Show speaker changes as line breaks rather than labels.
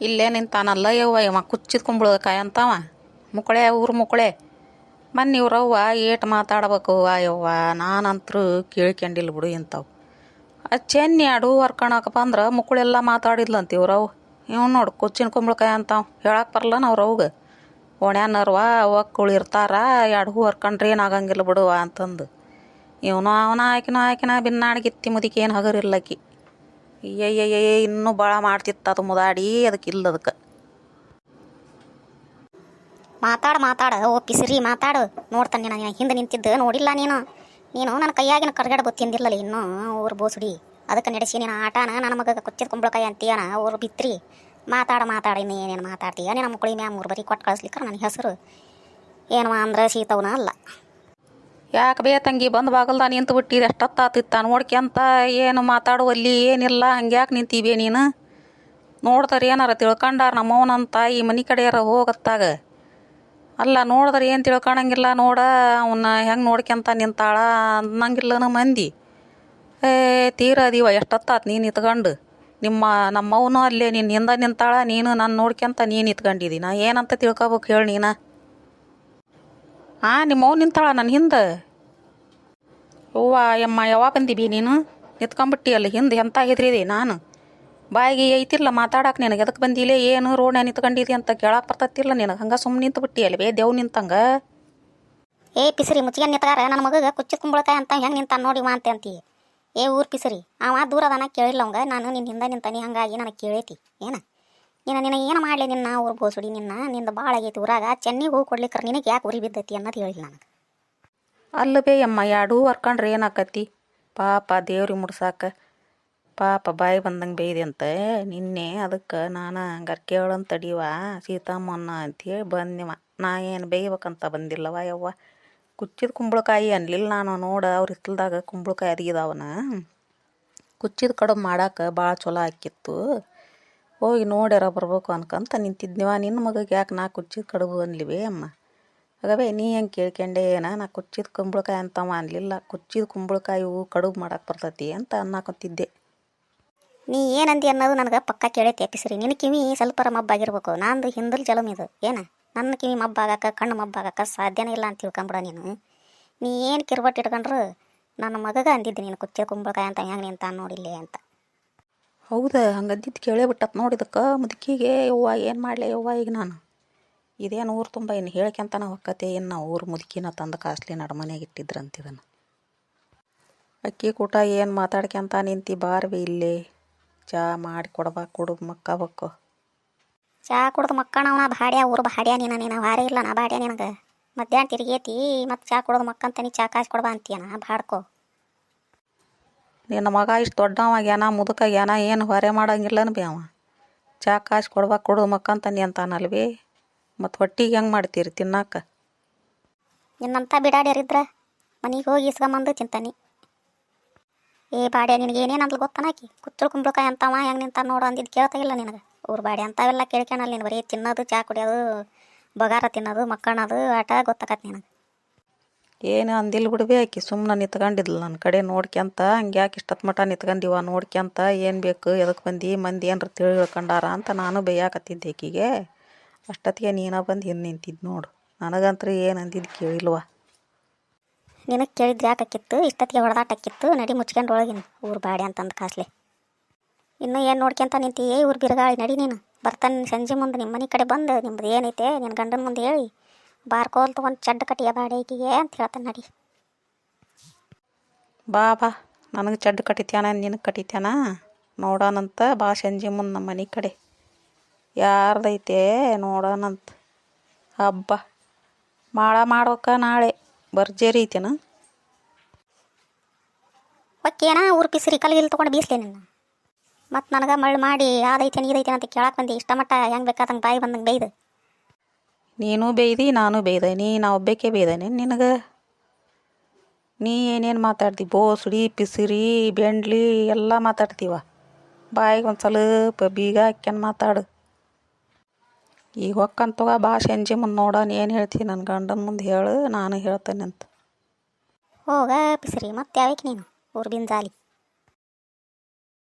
ಇಲ್ಲೇ ನಿಂತಾನಲ್ಲ ಯವ್ವ ಇವ ಕುಚ್ಚಿದ ಕುಂಬಳಕಾಯಿ ಅಂತವ. ಮುಕ್ಕಳೆ ಊರು ಮುಕ್ಕಳೆ ಮೊನ್ನೆ ಇವ್ರವ್ವ ಏಟ್ ಮಾತಾಡ್ಬೇಕು ಯವ್ವ. ನಾನಂತರೂ ಕೇಳ್ಕೊಂಡಿಲ್ಲ ಬಿಡು ಇಂಥವು. ಅದು ಚೆನ್ನಿ ಆಡು ಹರ್ಕೊಳಕ್ಕೆ ಅಂದ್ರೆ ಮುಕ್ಕಳೆಲ್ಲ ಮಾತಾಡಿದ್ಲಂತ ಇವ್ರವ್ ಇವ್ ನೋಡು ಕುಚ್ಚಿನ ಕುಂಬಳಕಾಯಿ ಅಂತಾವ. ಹೇಳಕ್ಕೆ ನಾವು ಅವ್ರವ್ಗೆ ಓಣ್ಯಾನರ್ವ ಒಕ್ಕುಳು ಇರ್ತಾರ ಎರಡು ಹೂ ಹರ್ಕೊಂಡ್ರೆ ಏನಾಗಂಗಿಲ್ಲ ಬಿಡುವ ಅಂತಂದು. ಇವನು ಅವನ ಆಕಿನ ಆಕಿನ, ಬಿನ್ನಾಡ್ಗಿತ್ತಿ ಮುದಿಕೇನು ಹಗರಿಲ್ಲಕಿ. ಅಯ್ಯಯ್ಯಯ್ಯ ಇನ್ನೂ ಭಾಳ ಮಾಡ್ತಿತ್ತು ಅದು ಮುದಾಡಿ, ಅದಕ್ಕೆ ಇಲ್ಲ ಅದಕ್ಕೆ.
ಮಾತಾಡು ಮಾತಾಡು, ಓ ಪಿಸಿರಿ, ಮಾತಾಡು. ನೋಡ್ತಾನೆ ನಾನು ಹಿಂದೆ ನಿಂತಿದ್ದು, ನೋಡಿಲ್ಲ ನೀನು. ನೀನು ನನ್ನ ಕೈಯಾಗಿನ ಕರ್ಗಡೆ ತಿಂದಿಲ್ಲಲ್ಲ ಇನ್ನೂ, ಊರು ಬೋಸುಡಿ. ಅದಕ್ಕೆ ನಡೆಸಿ ನೀನು ಆಟನ, ನನ್ನ ಮಗ ಕೊಚ್ಚಿದ ಕುಂಬಳಕಾಯಿ ಅಂತೀಯನ ಅವ್ರು ಬಿತ್ರಿ. ಮಾತಾಡ, ಮಾತಾಡಿ, ಇನ್ನು ಏನೇನು ಮಾತಾಡ್ತೀಯ? ನಿನ್ನ ಮಕ್ಕಳಿಗೆ ಮ್ಯಾಮ್ ಮೂರು ಬರೀ ಕೊಟ್ಟು ಕಳಿಸ್ಲಿಕ್ಕೆ ನನ್ನ ಹೆಸರು. ಏನು ಅಂದ್ರೆ ಸೀತವನ ಅಲ್ಲ.
ಯಾಕೆ ಬೇ ತಂಗಿ ಬಂದು ಬಾಗಲ್ದ ನಿಂತು ಬಿಟ್ಟಿದೆ? ಎಷ್ಟೊತ್ತಾತಿತ್ತ? ನೋಡ್ಕ್ಯಂತ ಏನು ಮಾತಾಡುವಲ್ಲಿ ಏನಿಲ್ಲ. ಹಂಗ್ಯಾಕೆ ನಿಂತೀವಿ ನೀನು? ನೋಡ್ತಾರೆ ಏನಾರ ತಿಳ್ಕೊಂಡಾರ ನಮ್ಮವನಂತ ತಾಯಿ ಮನೆ ಕಡೆಯಾರ ಹೋಗತ್ತಾಗ. ಅಲ್ಲ, ನೋಡಿದ್ರೆ ಏನು ತಿಳ್ಕೊಳಂಗಿಲ್ಲ ನೋಡ ಅವನ್ನ ಹೆಂಗೆ ನೋಡ್ಕ್ಯಂತ ನಿಂತಾಳ ಅನ್ನಂಗಿಲ್ಲನ ಮಂದಿ. ಏ, ತೀರ ಅದೀವ, ಎಷ್ಟೊತ್ತಾತು ನೀನು ಇತ್ಕೊಂಡು ನಿಮ್ಮ, ನಮ್ಮವನು ಅಲ್ಲೇ ನಿನ್ನ ಹಿಂದೆ ನಿಂತಾಳ, ನೀನು ನಾನು ನೋಡ್ಕ್ಯಂತ ನೀನು ಇತ್ಕೊಂಡಿದ್ದೀನಿ ಏನಂತ ತಿಳ್ಕೊಬೇಕು ಹೇಳಿ ನೀನು? ಹಾಂ ನಿಮ್ಮವ್ ನಿಂತಾಳ ನನ್ನ ಹಿಂದೆ. ಅವ್ವ ಯಮ್ಮ ಯಾವಾಗ ಬಂದಿಬಿ ನೀನು? ನಿತ್ಕೊಂಬಿಟ್ಟಿ ಅಲ್ಲಿ ಹಿಂದೆ ಎಂತ ಹೆದ್ರಿದೆ ನಾನು? ಬಾಯಿಗೆ ಐತಿಲ್ಲ ಮಾತಾಡಕ್ಕೆ ನಿನಗೆ ಎದಕ್ಕೆ ಬಂದಿಲ್ಲ ಏನು ರೋಡ್ನ ನಿಂತ್ಕೊಂಡಿದಿ ಅಂತ ಕೇಳಕ್ಕೆ ಬರ್ತತಿಲ್ಲ ನಿನಗೆ ಹಂಗೆ ಸುಮ್ಮನೆ ನಿಂತು ಬಿಟ್ಟಿ ಅಲ್ಲಿ ಬೇ, ದೇವ್ ನಿಂತಂಗ.
ಏ, ಪಿಸರಿ ಮುಚ್ಚಿಗೆ ನಿಂತಾರ ನನ್ನ ಮಗಗೆ ಕುಚ್ಚಿದ ಕುಂಬಳಕಾಯಿ ಅಂತ ಹೆಂಗೆ ನಿಂತಾನ ನೋಡಿ ಮಾ ಅಂತ ಅಂತೀಯ ಏ, ಊರು ಪಿಸರಿ, ಅವ ದೂರ ಅದಾನ ಕೇಳಿಲ್ಲ ಅವಂಗ. ನಾನು ನಿನ್ನ ಹಿಂದೆ ನಿಂತಾನೆ, ಹಂಗಾಗಿ ನನಗೆ ಕೇಳೈತಿ. ಏನ? ನಿನ್ನ ನಿನ್ನ ಏನು ಮಾಡಲಿ ನಿನ್ನ ಊರು ಬೋಸುಡಿ ನಿನ್ನ? ನಿಂದ ಭಾಳ ಆಗೈತಿ ಊರಾಗ. ಚೆನ್ನಿಗೆ ಹೋಗಿ ಕೊಡ್ಲಿಕ್ಕೆ ನಿನಗೆ ಯಾಕೆ ಉರಿ ಬಿದ್ದೈತಿ ಅನ್ನೋದು ಹೇಳಿಲ್ಲ ನನಗೆ.
ಅಲ್ಲ ಬೇ ಯಮ್ಮ ಎರಡೂ ಹರ್ಕೊಂಡ್ರೆ ಏನಾಕತಿ ಪಾಪ ದೇವ್ರಿಗೆ ಮುಡ್ಸಾಕ. ಪಾಪ ಬಾಯಿ ಬಂದಂಗೆ ಬೇಯ್ದೆ ಅಂತ. ನಿನ್ನೆ ಅದಕ್ಕೆ ನಾನು ಹಂಗಾರೆ ಕೇಳಂತ ತಡೀವ ಅಂತೇಳಿ ಬಂದಿವ ನಾ ಏನು ಬೇಯ್ಬೇಕಂತ ಬಂದಿಲ್ಲವ ಯವ್ವ. ಕುಚ್ಚಿದ ಕುಂಬಳಕಾಯಿ ಅನ್ಲಿಲ್ಲ ನಾನು. ನೋಡ ಅವ್ರ ಹಿತ್ತಲ್ದಾಗ ಕುಂಬಳಕಾಯಿ ಅದಿಗಿದಾವನ. ಕುಚ್ಚಿದ ಕಡುಬು ಮಾಡಾಕ ಭಾಳ ಚಲೋ ಆಕಿತ್ತು ಹೋಗಿ ನೋಡ್ಯಾರ ಬರ್ಬೇಕು ಅನ್ಕಂತ ನಿಂತಿದ್ನಿವ ನಿನ್ನ ಮಗಗೆ ಯಾಕೆ ನಾ ಕುಚ್ಚಿದ ಕಡುಬು ಅನ್ಲಿವಿ ಅಮ್ಮ? ಆಗವೇ ನೀ ಹೆಂಗೆ ಕೇಳ್ಕೊಂಡೆ? ಏನ ನಾ ಕುಚ್ಚಿದ ಕುಂಬಳಕಾಯಿ ಅಂತವ ಅನ್ಲಿಲ್ಲ. ಕುಚ್ಚಿದ ಕುಂಬಳಕಾಯಿ ಇವು ಕಡುಬು ಮಾಡಕ್ಕೆ ಬರ್ತೈತಿ ಅಂತ ಅನ್ನಕೊತಿದ್ದೆ
ನೀ ಏನಂದಿ ಅನ್ನೋದು ನನಗೆ ಪಕ್ಕ ಕೇಳೈತಿ ಎಪಿಸ್ರಿ ನಿನ್ನ ಕಿವಿ ಸ್ವಲ್ಪರ ಮಬ್ಬಾಗಿರ್ಬೇಕು ನಂದು ಹಿಂದಲ್ ಜಲಮ್ ಇದು. ಏನ? ನನ್ನ ಕಿವಿ ಮಬ್ಬಾಗಕ್ಕ ಕಣ್ಣು ಮಬ್ಬಾಗಕ್ಕ ಸಾಧ್ಯನೇ ಇಲ್ಲ ಅಂತ ತಿಳ್ಕೊಂಬಿಡ ನೀನು. ನೀ ಏನು ಕಿರ್ಬಟ್ಟು ಇಟ್ಕೊಂಡ್ರು? ನನ್ನ ಮಗಗ ಅಂದಿದ್ದೆ ನೀನು ಕುಚ್ಚೆ ಕುಂಬಳಕಾಯಿ ಅಂತ ಹೆಂಗೆ ನಿಂತ ನೋಡಿಲ್ಲೇ ಅಂತ.
ಹೌದಾ ಹಂಗಂದಿದ್ದು ಕೇಳೇ ಬಿಟ್ಟತ್ ನೋಡಿದಕ್ಕೆ ಮುದುಕಿಗೆ, ಯವ್ವ ಏನು ಮಾಡಲಿ, ಯವ್ವ ಈಗ ನಾನು? ಇದೇನು ಊರು ತುಂಬ ಇನ್ನು ಹೇಳ್ಕೊಂತನ ಹೊಕ್ಕತೆ ಏನು ನಾವು ಊರು ಮುದುಕಿನ ತಂದು ಕಾಸ್ಲಿ ನಡ್ಮನೆಗೆ ಇಟ್ಟಿದ್ರಂತಿದನ್ನು ಅಕ್ಕಿ ಕೂಟ ಏನು ಮಾತಾಡ್ಕೊಂತ ನಿಂತಿ ಬಾರ್ವಿ ಇಲ್ಲಿ. ಚಾ ಮಾಡಿ ಕೊಡ್ಬಾ, ಕೊಡು ಮಕ್ಕಬೇಕು.
ಚಾ ಕುಡ್ದು ಮಕ್ಕಣವನ ಭಾಡ್ಯ ಊರು ಭಾಡ್ಯ ನೀನ, ನೀನು ಭಾರಿ ಇಲ್ಲ, ನಾ ಭಾಡ್ಯ ನಿನಗೆ. ಮಧ್ಯಾಹ್ನ ತಿರುಗೇತಿ, ಮತ್ತು ಚಾ ಕುಡ್ದು ಮಕ್ಕಂತ ನೀ ಚಾ ಕಾಸು ಕೊಡ್ಬಾ ನಾ ಬಾಡ್ಕೋ
ನಿನ್ನ ಮಗ ಇಷ್ಟು ದೊಡ್ಡವಾಗ್ಯಾನ ಮುದುಕಾಗ್ಯಾನ ಏನು ಹೊರೆ ಮಾಡಂಗಿಲ್ಲನ ಬಿ ಅವ. ಚಾ ಕಾಸು ಕೊಡ್ಬೇಕು ಕೊಡು ಮಕ್ಕಂತಾನೆ ಅಂತಾನಲ್ವಿ ಮತ್ತು ಹೊಟ್ಟಿಗೆ ಹೆಂಗೆ ಮಾಡ್ತೀರಿ ತಿನ್ನಾಕ?
ನಿನ್ನಂಥ ಬಿಡಾಡ್ಯಾರಿದ್ರ ಮನೆಗೆ ಹೋಗಿ ಇಸ್ಕೊಂಬಂದು ತಿಂತಾನೆ. ಏ ಬಾಡ್ಯ, ನಿನಗೆ ಏನೇನು ಅಂದ್ಲು ಗೊತ್ತನಾಕಿ? ಕುಚ್ಚಳು ಕುಂಬಳಕಾಯಿ ಅಂತವ, ಹೆಂಗೆ ನಿಂತ ನೋಡು ಅಂದಿದ್ದು ಕೇಳ್ತಾ ಇಲ್ಲ ನಿನಗೆ. ಊರು ಬಾಡಿ ಅಂತಾವೆಲ್ಲ ಕೇಳ್ಕೊಳಲ್ಲ ನೀನು, ಬರೀ ತಿನ್ನೋದು, ಚಾ ಕುಡಿಯೋದು, ಬಗಾರ ತಿನ್ನೋದು ಮಕ್ಕಳದು ಆಟ ಗೊತ್ತಾಗತ್ತೆ ನಿನಗೆ.
ಏನು ಅಂದಿಲ್ಲ ಬಿಡ್ಬಿ ಆಕಿ ಸುಮ್ಮನೆ ನಿತ್ಕೊಂಡಿದ್ಲು ನನ್ನ ಕಡೆ ನೋಡ್ಕ್ಯಂತ ಹಂಗೆ ಯಾಕೆ ಇಷ್ಟೊತ್ತು ಮಟ ನಿತ್ಕೊಂಡಿವ ನೋಡ್ಕ್ಯಂತ ಏನು ಬೇಕು ಎದಕ್ಕೆ ಬಂದು, ಮಂದಿ ಏನ್ರ ತಿಳ್ಕೊಂಡಾರ ಅಂತ ನಾನು ಬೇಯಾಕತ್ತಿದ್ದೆ ಆಕಿಗೆ. ಅಷ್ಟೊತ್ತಿಗೆ ನೀನ ಬಂದು ಹಿಂದೆ ನಿಂತಿದ್ದು ನೋಡು. ನನಗಂತೂ ಏನು ಅಂದಿದ್ದು ಕೇಳಿಲ್ವ.
ನಿನಗೆ ಕೇಳಿದ್ರೆ ಯಾಕಕ್ಕಿತ್ತು ಇಷ್ಟೊತ್ತಿಗೆ ಹೊಡೆದಾಟಕ್ಕಿತ್ತು ನಡಿ ಮುಚ್ಕೊಂಡು ಒಳಗಿನ ಊರು ಬಾಡಿ ಅಂತಂದು ಕಾಸ್ಲೆ. ಇನ್ನು ಏನು ನೋಡ್ಕೊಂತ ನಿಂತಿ? ಏ, ಊರು ಬಿರುಗಾಳಿ, ನಡಿ ನೀನು. ಬರ್ತಾನೆ ಸಂಜೆ ಮುಂದೆ ನಿಮ್ಮ ಮನೆ ಕಡೆ ಬಂದು, ನಿಮ್ದು ಏನೈತೆ? ನಿನ್ನ ಗಂಡನ ಮುಂದೆ ಹೇಳಿ. ಬಾರ್ಕೋಲ್ ತೊಗೊಂಡು ಚಡ್ಡ ಕಟ್ಟಿಯ ಬಾಡೇಕಿಗೆ ಅಂತ ಹೇಳ್ತಾನೆ ನಡಿ.
ಬಾ ಬಾ ನನಗೆ ಚಡ್ಡು ಕಟ್ಟಿತ್ಯಾನ ನಿನಗೆ ಕಟ್ಟಿತ್ಯಾನ? ನೋಡೋಣಂತ ಬಾ ಸಂಜೆ ಮುಂದೆ ನಮ್ಮ ಮನೆ ಕಡೆ. ಯಾರ್ದೈತೆ ನೋಡೋಣಂತ. ಹಬ್ಬ. ಮಾಡ ಮಾಡೋಕ ನಾಳೆ. ಭರ್ಜರಿ ಐತೇನ?
ಒಕ್ಕೇನ ಊರು ಪಿಸ್ರಿ ಕಲ್ಲಿ ತೊಗೊಂಡು ಬೀಸ್ಲೇ ನಿನ್ನ. ಮತ್ತು ನನಗೆ ಮಳ್ಳು ಮಾಡಿ ಅದೈತೆ ನೀದೈತೆ ಅಂತ ಕೇಳಕ್ಕೆ ಬಂದು. ಇಷ್ಟ ಮಟ್ಟ ಹೆಂಗೆ ಬೇಕಾದಂಗೆ ಬಾಯಿ ಬಂದಂಗೆ ಬೈದು
ನೀನು ಬೇಯ್ದಿ, ನಾನು ಬೇಯ್ದೆ. ನೀ ನಾ ಒಬ್ಬಕ್ಕೆ ಬೇಯ್ದೇನೆ? ನಿನಗೆ? ನೀ ಏನೇನು ಮಾತಾಡ್ತಿ ಬೋಸುಡಿ ಪಿಸಿರಿ ಬೆಂಡ್ಲಿ ಎಲ್ಲ ಮಾತಾಡ್ತೀವ. ಬಾಯಿಗೆ ಒಂದು ಸ್ವಲ್ಪ ಬೀಗ ಹಾಕ್ಯನ್ ಮಾತಾಡು. ಈಗ ಹೊಕ್ಕಂತವ ಬಾ ಸಂಜೆ ಮುಂದೆ ನೋಡೋಣ ಏನು ಹೇಳ್ತೀನಿ ನನ್ನ ಗಂಡನ ಮುಂದೆ ಹೇಳು, ನಾನು ಹೇಳ್ತೇನೆ ಅಂತ.
ಹೋಗ ಪಿಸಿರಿ ಮತ್ತೆ ಯಾವಕ್ಕೆ ನೀನು? ಊರು ಬಿಂಜಾಲಿ